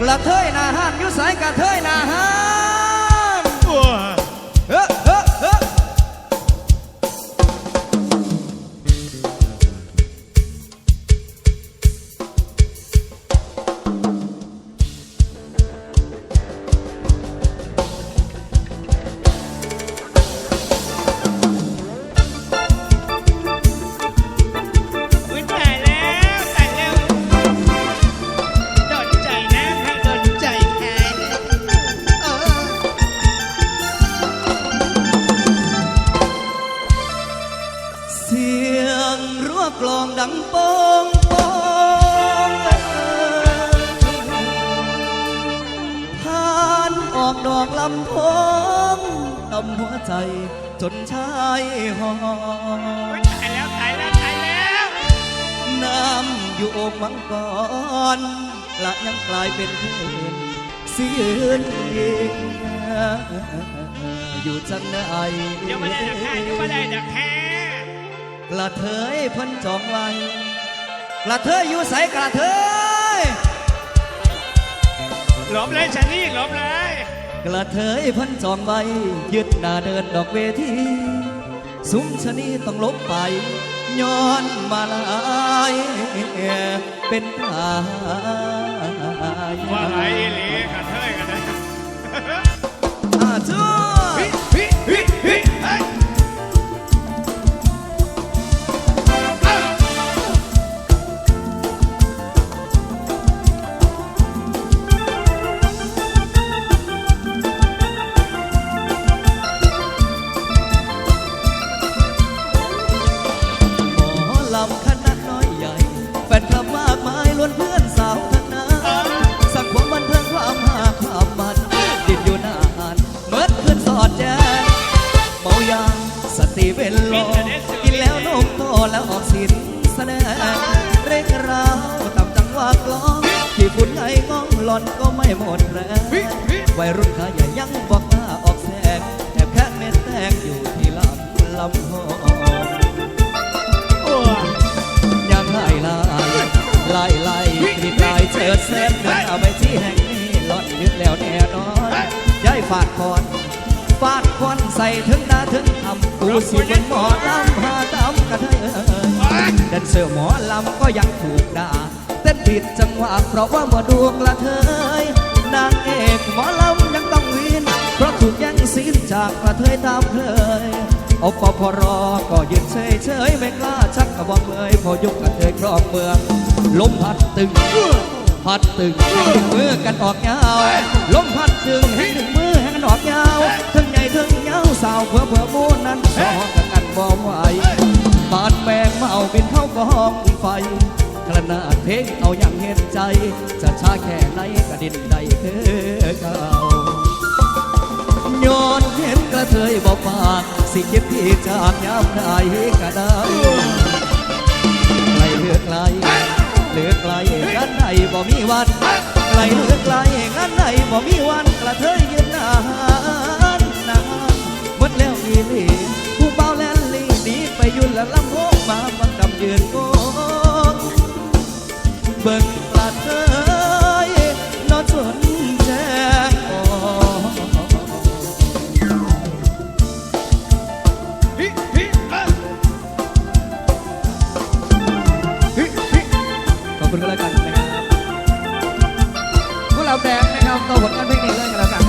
กระเทยนาหานยุสายกระเทยนาหาน เสียงรัวกลองดังโป้งโป้งผ่านออกดอกลำโพงตำหัวใจจนชายหออยตายแล้วตายแล้วตายแล้วน้ำอยู่อกมังกรละยังกลายเป็นเพลงเสียนยิงอยู่จังไหนเดี๋ยวไม่ได้ดักแค่เดี๋ยวไม่ได้ดักแค่ ระเทยเพ้นจองไว้กระเทยอยู่ใสกระเทยหลบเลยชะนี่หลบเลยกระเทยเพ้นจองไว้ยึดหน้าเดินดอกเวทีสุมชะนีต้องลบไปย้อนมาลายเป็นตายว่าไงอีหลีกันเฮ้ยกันนะ แล้วออกสินแสดงเร่งราวตามจังหวะกลองที่คุณไงง้องหลอนก็ไม่หมดแรงวัยรุ่นขาใหญ่ยังบอกหน้าออกแสงแอบแค่เม็ดแตงอยู่ที่ลำลำหองโอ้ยยังไล่ไล่ไล่ไล่กรีดลายเชิดเส้นเอาไปที่แห่งนี้หล่อนยึดแล้วแน่นอนย้ายฟาดคอน ฟาดคอนใส่ถึงหน้าถึงทำกูสิเป็นหมอลำหาตำกระเทยโอ้ยแดนเซอร์หมอลำก็ยังถูกด่าเต้นผิดจังหวะเพราะว่าหมอดูกระเทยนางเอกหมอลำยังต้องวินเพราะถูกแย่งซีนจากกระเทยตามเคยอปพรก็ยืนเฉยเฉยไม่กล้าชักกระบอกเลยพอยุคกระเทยครองเมืองลมพัดตึงพัดตึงมือกันออกยาวลมพัดตึงให้หนึ่งมือให้กันออกยาว สาวเผื่อเผื่อมูนั้นสอกันกันบ่ไหวบาดแมงเมาบินเข้ากองไฟขนาดเพลงเอาอย่างเห็นใจ จะช้าแค่ไหนกระดินใดคือเก่าย้อนเห็นกระเทยบอกปาก สิคิดที่จากยามใดก็ได้ไกลเหลือไกลเหลือไกลงานใดบ่มีวันไกลเหลือไกลงานใดบ่มีวันกระเทยยืนนา ลำโพงมาบังกำยืนโกงเบิ่งกระเทยนอนสนแจงออกฮิฮิเอ้ยฮิฮิขอบคุณก็แล้วกันนะครับพวกเราแดงนะครับต่อผลงานเพลยกันแล้วกัน